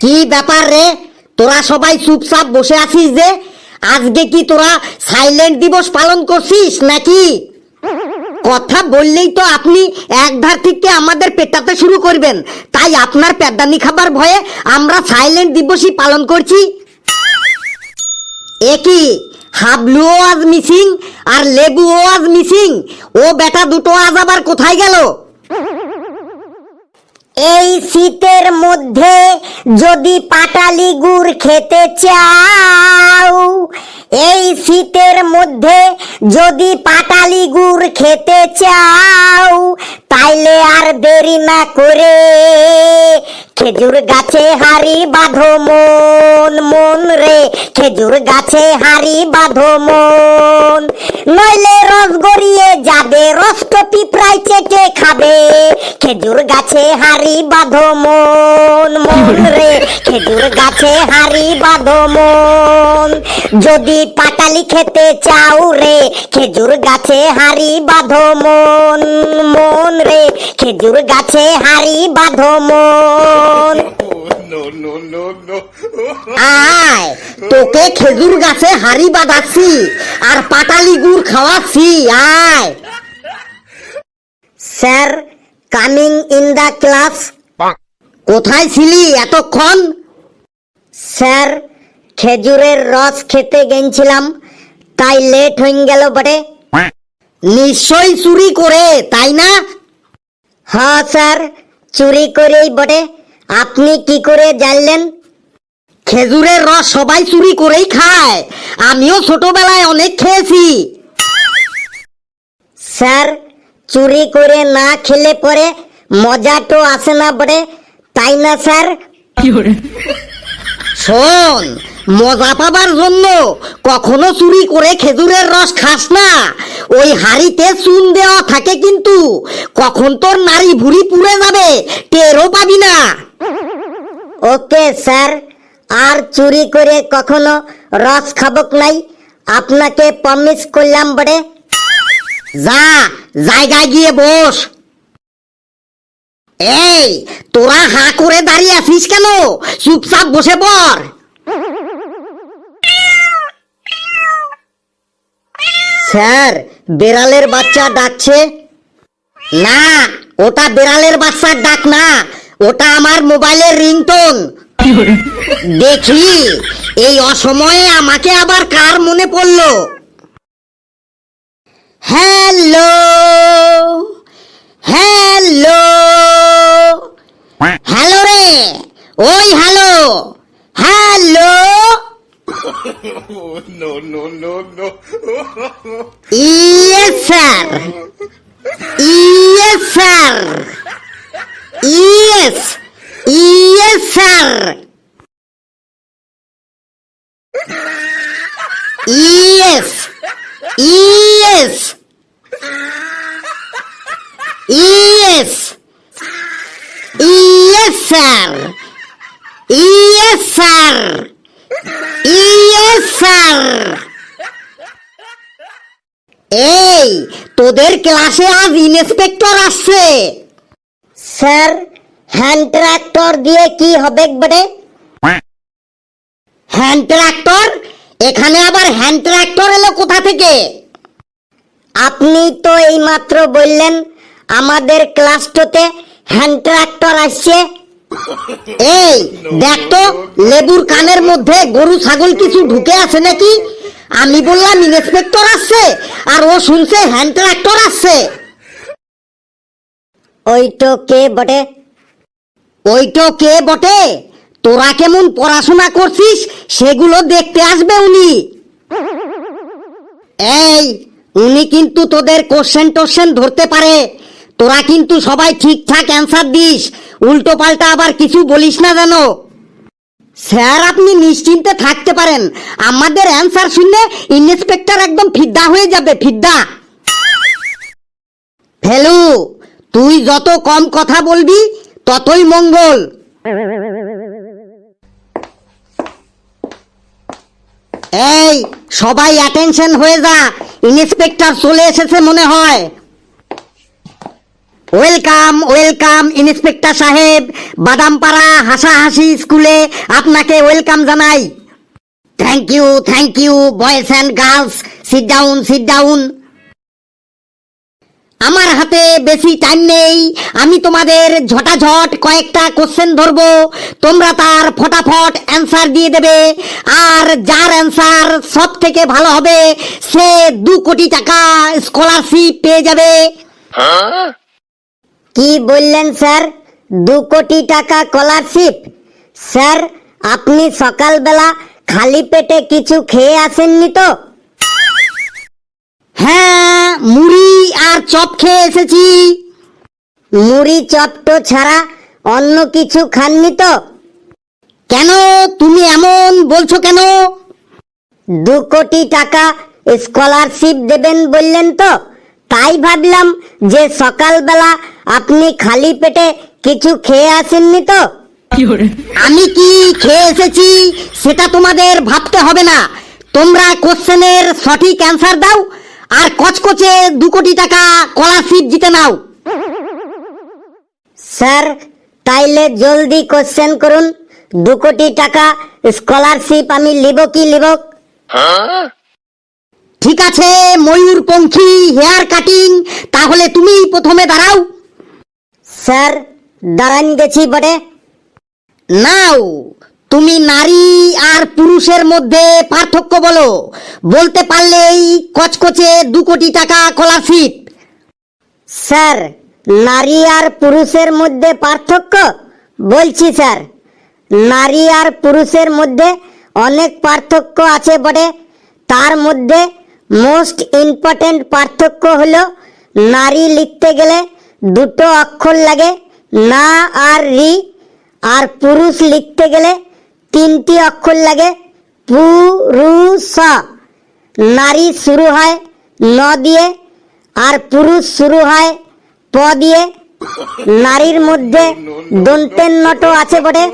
কি ব্যাপার রে? তোরা সবাই চুপচাপ বসে আছিস যে? আজকে কি তোরা সাইলেন্ট দিবস পালন করছিস নাকি? কথা বললেই তো আপনি এক ধার থেকে আমাদের পেটাতে শুরু করবেন। তাই আপনার পেদানি খাবার ভয়ে আমরা সাইলেন্ট দিবসই পালন করছি। এ একই হাবলুও আজ মিসিং আর লেবুও আজ মিসিং ও বেটা দুটো আজ আবার কোথায় গেল? এই শীতের মধ্যে যদি পাটালি গুড় খেতে চাও, এই শীতের মধ্যে যদি পাটালি গুড় খেতে চাও, তাইলে আর দেরি না করে খেজুর গাছে হাড়ি বাঁধো মন মন রে, খেজুর গাছে হাড়ি বাঁধো মন। নইলে রস গড়িয়ে যাবে রস তো পিঁপড়ায় চেটে খাবে খেজুর গাছে হাড়ি বাঁধো মন মন রে, খেজুর গাছে হাড়ি বাঁধো মন যদি পাটালি খেতে চাও রে, খেজুর গাছে হাড়ি বাঁধো মন মন রে, খেজুর গাছে হাড়ি বাঁধো মন. আয় তোকে খেজুর গাছে হাড়ি বাঁধাচ্ছি আর পাটালি গুড় খাওয়াচ্ছি আয়। Sir coming in the class কোথায় ছিলি এতক্ষণ? স্যার খেজুরের রস খেতে গেছিলাম তাই লেট হয়ে গেল বটে। নিশ্চয়ই চুরি করে তাই না? হ্যাঁ স্যার চুরি করেই বটে। আপনি কি করে জানলেন? খেজুরের রস সবাই চুরি করেই খায়। আমিও ছোটবেলায় অনেক খেয়েছি। স্যার চুরি করে না খেলে পরে মজা তো আসে না পরে তাই না স্যার? শোন মজা পাবার জন্য কখনো চুরি করে খেজুরের রস খাস না। ওই হাড়িতে চুন দেওয়া থাকে কিন্তু কখন তোর নারী ভুড়ি পুড়ে যাবে টেরও পাবি না। ওকে স্যার আর চুরি করে কখনো রস খাবক নাই? আপনাকে প্রমিস করলাম বড়ে যা জায়গায় গিয়ে বস। এই তোরা হা করে দাঁড়িয়ে আছিস কেন? চুপচাপ বসে পড়। স্যার বেড়ালের বাচ্চা ডাকছে। না ওটা বেড়ালের বাচ্চার ডাক না ওটা আমার মোবাইলের রিংটোন। দেখি এই অসময়ে আমাকে আবার কার মনে পড়ল? Hello hello. হ্যালো রে ওই hello hello. Oh, no, no, no, no. Yes sir yes sir yes yes sir yes yes yes yes sir yes sir yes sir এই, তোদের ক্লাসে আজ ইন্সপেক্টর আসছে। স্যার, হ্যান্ড ট্রাক্টর দিয়ে কি হবে বটে হ্যান্ড ট্রাক্টর এখানে আবার হ্যান্ড ট্রাক্টর এলো কোথা থেকে? আপনি তো এইমাত্র বললেন, আমাদের ক্লাসটোতে হ্যান্ড ট্রাক্টর আসছে। এই দেখ তো লেবুর কানের মধ্যে গরু ছাগল কিছু ঢুকে আছে নাকি? আমি বললাম ইন্সপেক্টর আসছে আর ও শুনছে হ্যান্ড ট্রাক্টর আসছে। ওইটো কে বটে? ওইটো কে বটে? তোরা কেমন পড়াশোনা করছিস সেগুলো দেখতে আসবে উনি। এই উনি কিন্তু তোদের কোশ্চেন টোশ্চেন ধরতে পারে। তোরা কিন্তু সবাই ঠিকঠাক অ্যান্সার দিস। উল্টো পাল্টা আবার কিছু বলিস না জানো স্যার, আপনি নিশ্চিন্তে থাকতে পারেন। আমাদের অ্যান্সার শুনলে ইন্সপেক্টর একদম ফিদ্দা হয়ে যাবে ফিদ্দা ফেলু, তুই যত কম কথা বলবি, ততই মঙ্গল। এই, সবাই অ্যাটেনশন হয়ে যা। ইন্সপেক্টর চলে এসেছে মনে হয়। ওয়েলকাম ওয়েলকাম ইন্সপেক্টর সাহেব বাদামপাড়া হাসাহাসি স্কুলে আপনাকে ওয়েলকাম জানাই। Thank you thank you boys and girls sit down sit down আমার হাতে বেশি টাইম নেই, আমি তোমাদের ঝটাঝট কয়েকটা কোশ্চেন ধরবো। তোমরা তার ফটাফট অ্যান্সার দিয়ে দেবে। আর যার অ্যান্সার সব থেকে ভালো হবে, সে দু কোটি টাকা স্কলারশিপ পেয়ে যাবে। কি বললেন স্যার? দু কোটি টাকা স্কলারশিপ স্যার আপনি সকালবেলা খালি পেটে কিছু খেয়ে আসেননি তো? হ্যাঁ মুড়ি আর চপ খেয়ে এসেছি। মুড়ি চপটো ছাড়া অন্য কিছু খাননি তো? কেন? তুমি এমন বলছো কেন? দু কোটি টাকা স্কলারশিপ দেবেন বললেন তো? তাই ভাবলাম যে সকালবেলা আপনি খালি পেটে কিছু খেয়ে আসেননি তো? আমি কি খেয়ে এসেছি সেটা তোমাদের ভাবতে হবে না। তোমরা কোশ্চেনের সঠিক অ্যান্সার দাও আর কচকচে দু কোটি টাকা স্কলারশিপ জিতে নাও। স্যার তাইলে জলদি কোশ্চেন করুন। দু কোটি টাকা স্কলারশিপ আমি লিব কি লিব? ঠিক আছে ময়ূর পঙ্খী হেয়ার কাটিং তাহলে তুমি প্রথমে দাঁড়াও। স্যার দাঁড়ান গেছি বটে। নাও তুমি নারী আর পুরুষের মধ্যে পার্থক্য বলো। বলতে পারলেই কচকচে দু কোটি টাকা স্কলারশিপ স্যার নারী আর পুরুষের মধ্যে পার্থক্য? বলছি স্যার নারী আর পুরুষের মধ্যে অনেক পার্থক্য আছে বটে। তার মধ্যে মোস্ট ইম্পর্টেন্ট পার্থক্য হলো নারী লিখতে গেলে দুটো অক্ষর লাগে, না আর রি। আর পুরুষ লিখতে গেলে তিনটি অক্ষর লাগে, পুরুষ। নারী শুরু হয় ন দিয়ে, আর পুরুষ শুরু হয় প দিয়ে। নারীর মধ্যে দন্তের নট আছে বটে,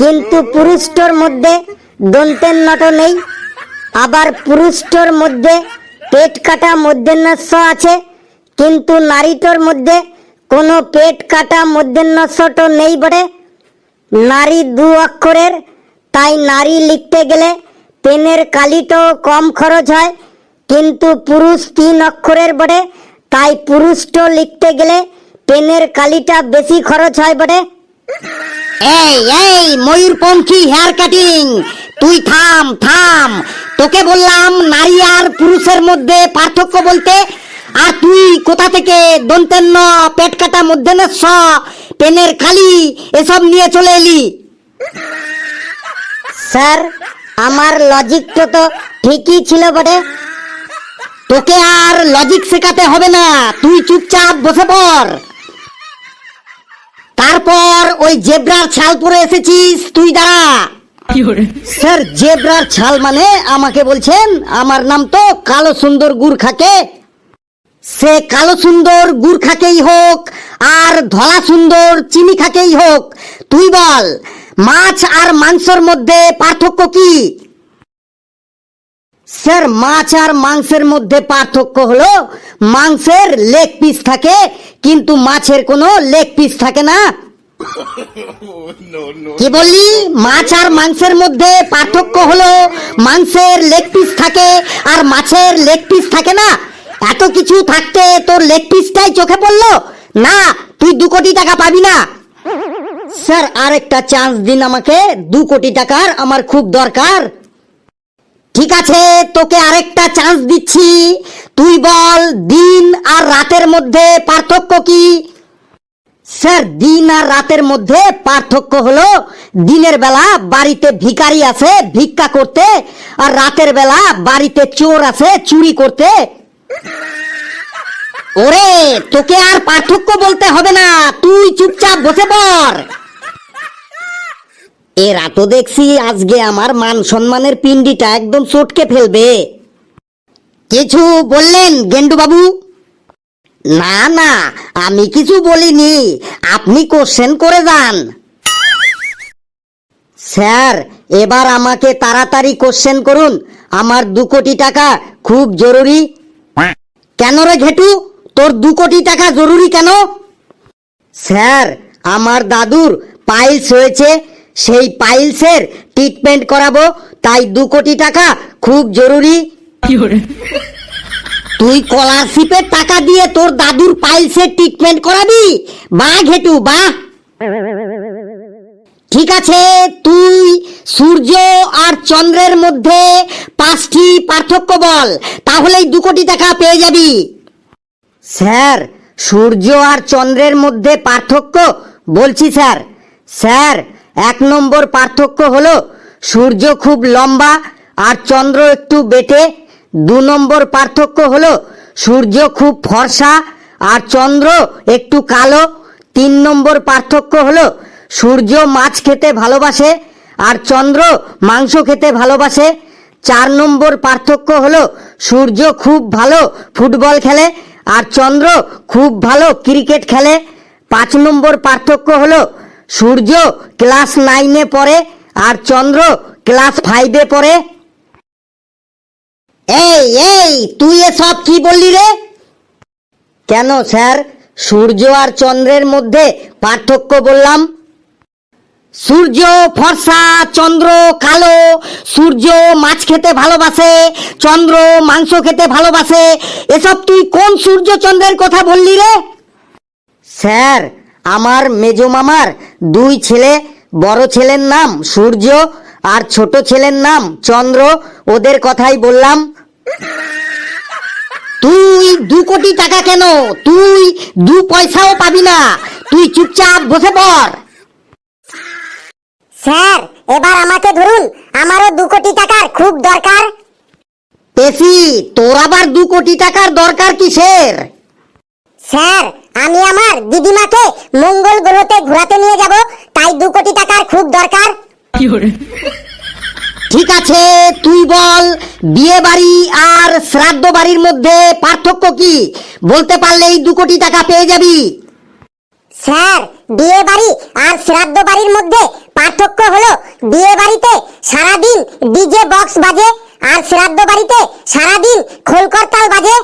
কিন্তু পুরুষটোর মধ্যে দন্তের নট নেই। আবার পুরুষটোর মধ্যে পেট কাটা মধ্যেন্নস্য আছে, কিন্তু নারীটোর মধ্যে কোনো পেট কাটা মধ্যেন্নস্যটো নেই বটে। নারী দু অক্ষরের, তাই নারী লিখতে গেলে পেনের কালিটাও কম খরচ হয়, কিন্তু পুরুষ তিন অক্ষরের বটে, তাই পুরুষটো লিখতে গেলে পেনের কালিটা বেশি খরচ হয় বটে। এই এই, ময়ূরপঙ্খী হেয়ার কাটিং তুই থাম থাম। তোকে বললাম নারী আর পুরুষের মধ্যে পার্থক্য বলতে, আর তুই কোথা থেকে দন্তেন্ন, পেট কাটা মধ্যে স পেনের খালি, এসব নিয়ে চলে এলি? স্যার, আমার লজিকটা তো ঠিকই ছিল বটে। তোকে আর লজিক শেখাতে হবে না, তুই চুপচাপ বসে পড়। তারপর ওই জেব্রার ছাল পরে এসেছিস, তুই দাঁড়া। স্যার, জেব্রার ছাল মানে আমাকে বলছেন, আমার নাম তো কালো সুন্দর গুর্খাকে সে কালো সুন্দর গুর্খাকেই হোক, আর ধলা সুন্দর চিনি খাকেই হোক, তুই বল, মাছ আর মাংসর মধ্যে পার্থক্য কি? স্যার, মাছ আর মাংসের মধ্যে পার্থক্য হলো, মাংসের লেগ পিস থাকে, কিন্তু মাছের কোনো লেগ পিস থাকে না. কি বললি? মাছ আর মাংসের মধ্যে পার্থক্য হলো মাংসের লেগ পিস থাকে আর মাছের লেগ পিস থাকে না। এত কিছু থাকতে তোর লেগ পিসটাই চোখে পড়ল? না তুই দু কোটি টাকা পাবি না। স্যার আরেকটা চান্স দিন আমাকে। দু কোটি টাকার আমার খুব দরকার। ঠিক আছে তোকে আরেকটা চান্স দিচ্ছি। তুই বল দিন আর রাতের মধ্যে পার্থক্য কি? স্যার, দিন আর রাতের মধ্যে পার্থক্য হলো দিনের বেলা বাড়িতে ভিখারি আছে, ভিক্ষা করতে, আর রাতের বেলা বাড়িতে চোর আছে, চুরি করতে। ওরে, তোকে আর পার্থক্য বলতে হবে না, তুই চুপচাপ বসে পড়। এরা তো দেখছি আজকে আমার মান সম্মানের পিন্ডিটা একদম চটকে ফেলবে। কিছু বললেন গেন্ডু বাবু না না, আমি কিছু বলিনি। আপনি কোশ্চেন করে যান। স্যার, এবার আমাকে তাড়াতাড়ি কোশ্চেন করুন। আমার দু কোটি টাকা খুব জরুরি। কেন রে ঘেটু? তোর দু কোটি টাকা জরুরি কেন? স্যার, আমার দাদুর পাইলস হয়েছে। সেই পাইলসের ট্রিটমেন্ট করাবো, তাই দু কোটি টাকা খুব জরুরি। তুই স্কলারশিপের টাকা দিয়ে তোর দাদুর পাইলসের ট্রিটমেন্ট করাবি? বা ঘেটু, বা। ঠিক আছে, তুই সূর্য আর চন্দ্রের মধ্যে পাঁচটি পার্থক্য বল, তাহলেই দু কোটি টাকা পেয়ে যাবি। স্যার, সূর্য আর চন্দ্রের মধ্যে পার্থক্য? বলছি, স্যার। স্যার, এক নম্বর পার্থক্য হলো সূর্য খুব লম্বা আর চন্দ্র একটু বেটে দু নম্বর পার্থক্য হলো সূর্য খুব ফর্সা আর চন্দ্র একটু কালো। তিন নম্বর পার্থক্য হলো সূর্য মাছ খেতে ভালোবাসে আর চন্দ্র মাংস খেতে ভালোবাসে। চার নম্বর পার্থক্য হলো সূর্য খুব ভালো ফুটবল খেলে আর চন্দ্র খুব ভালো ক্রিকেট খেলে। পাঁচ নম্বর পার্থক্য হলো সূর্য ক্লাস নাইনে পড়ে আর চন্দ্র ক্লাস ফাইভে পড়ে। এই এই, তুই এসব কি বললি রে? কেন স্যার? সূর্য আর চন্দ্রের মধ্যে পার্থক্য বললাম। সূর্য ফর্সা, চন্দ্র কালো। সূর্য মাছ খেতে ভালোবাসে, চন্দ্র মাংস খেতে ভালোবাসে। এসব তুই কোন সূর্য চন্দ্রের কথা বললি রে? স্যার, আমার মেজো মামার দুই ছেলে, বড় ছেলের নাম সূর্য আর ছোট ছেলের নাম চন্দ্র ওদের কথাই বললাম তুই দু কোটি টাকা কেন? তুই দু পয়সাও পাবি না। তুই চুপচাপ বসে পড়। স্যার এবার আমাকে ধরুন আমারও দু কোটি টাকার খুব দরকার। পেশি তোর আবার দু কোটি টাকার দরকার কিসের? স্যার আমি আমার দিদিমাকে মঙ্গল গ্রহতে ঘোরাতে নিয়ে যাব তাই দু কোটি টাকার খুব দরকার। ঠিক আছে তুই বল বিয়ে বাড়ি আর শ্রাদ্ধ বাড়ির মধ্যে পার্থক্য কি? বলতে পারলেই দু কোটি টাকা পেয়ে যাবি। স্যার বিয়ে বাড়ি আর শ্রাদ্ধ বাড়ির মধ্যে পার্থক্য হলো বিয়ে বাড়িতে সারাদিন ডিজে বক্স বাজে আর শ্রাদ্ধ বাড়িতে সারাদিন খোলকরতাল বাজে.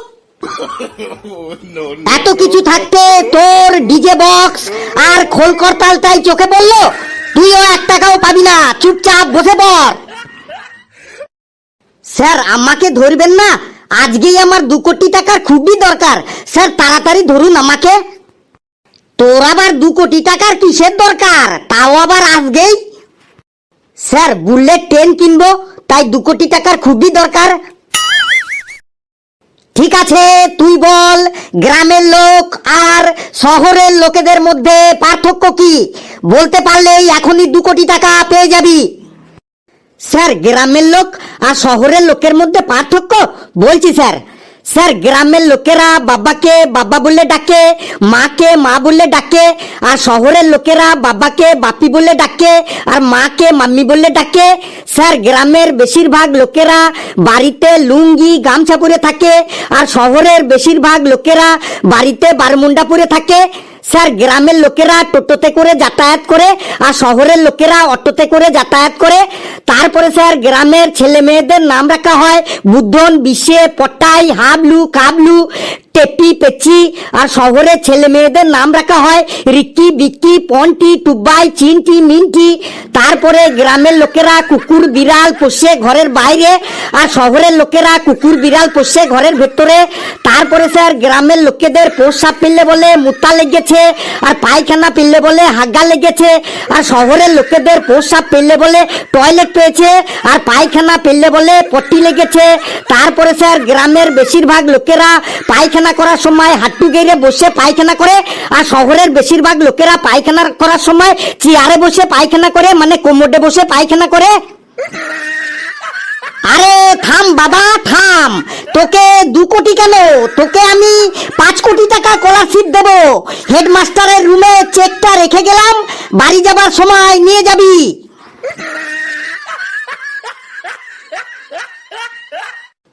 এত কিছু থাকতে তোর ডিজে বক্স আর খোল করতালটাই চোখে পড়ল? তুইও এক টাকাও পাবি না, চুপচাপ বসে পড়। স্যার, আমাকে ধরবেন না? আজকেই আমার দু কোটি টাকার খুবই দরকার। স্যার, তাড়াতাড়ি ধরুন আমাকে। তোর আবার দু কোটি টাকার কিসের দরকার? তাও আবার আজকেই? স্যার, বুলেট ট্রেন কিনবো, তাই দু কোটি টাকার খুবই দরকার। ঠিক আছে, তুই বল, গ্রামের লোক আর শহরের লোকেদের মধ্যে পার্থক্য কি? বলতে পারলেই এখনই দু কোটি টাকা পেয়ে যাবি। স্যার, গ্রামের লোক আর শহরের লোকের মধ্যে পার্থক্য? বলছি, স্যার। স্যার, গ্রামের লোকেরা বাবাকে, বাবা বলে ডাকে, মাকে, মা বলে ডাকে, আর শহরের লোকেরা বাবাকে, বাপি বলে ডাকে, আর মাকে, মাম্মি বলে ডাকে। স্যার, গ্রামের বেশিরভাগ লোকেরা বাড়িতে লুঙ্গি, গামছা পরে থাকে, আর শহরের বেশিরভাগ লোকেরা বাড়িতে বারমুন্ডা পরে থাকে। স্যার, গ্রামের লোকেরা টোটোতে করে যাতায়াত করে আর শহরের লোকেরা অটোতে করে যাতায়াত করে। তারপরে স্যার, গ্রামের ছেলে মেয়েদের নাম রাখা হয় বুদ্ধন বিশ্বে পটাই, হাবলু, কাবলু। টেপি পেচি, আর শহরের ছেলে মেয়েদের নাম রাখা হয় রিক্কি, বিক্কি, পন্টি, টুবাই, চিনটি, মিনটি। তারপরে গ্রামের লোকেরা কুকুর, বিড়াল পোষে ঘরের বাইরে, আর শহরের লোকেরা কুকুর, বিড়াল পোষে ঘরের ভেতরে। তারপরে স্যার, গ্রামের লোকেদের পোষাপ পেলে বলে মুতা লেগেছে, আর পায়খানা পেলে বলে হাগা লেগেছে, আর শহরের লোকেদের পোষাপ পেলে বলে টয়লেট পেয়েছে, আর পায়খানা পেলে বলে পট্টি লেগেছে। তারপরে স্যার, গ্রামের বেশিরভাগ লোকেরা পায়খানা করার সময়, হাঁটু গেড়ে বসে পায়খানা করে, আর শহরের বেশিরভাগ লোকেরা পায়খানা করার সময় চেয়ারে বসে পায়খানা করে মানে কোমরে বসে পায়খানা করে। আরে, থাম বাবা, থাম। তোকে দু কোটি কেন? তোকে আমি পাঁচ কোটি টাকা স্কলারশিপ দেবো। হেডমাস্টারের রুমে চেকটা রেখে গেলাম। বাড়ি যাবার সময় নিয়ে যাবি।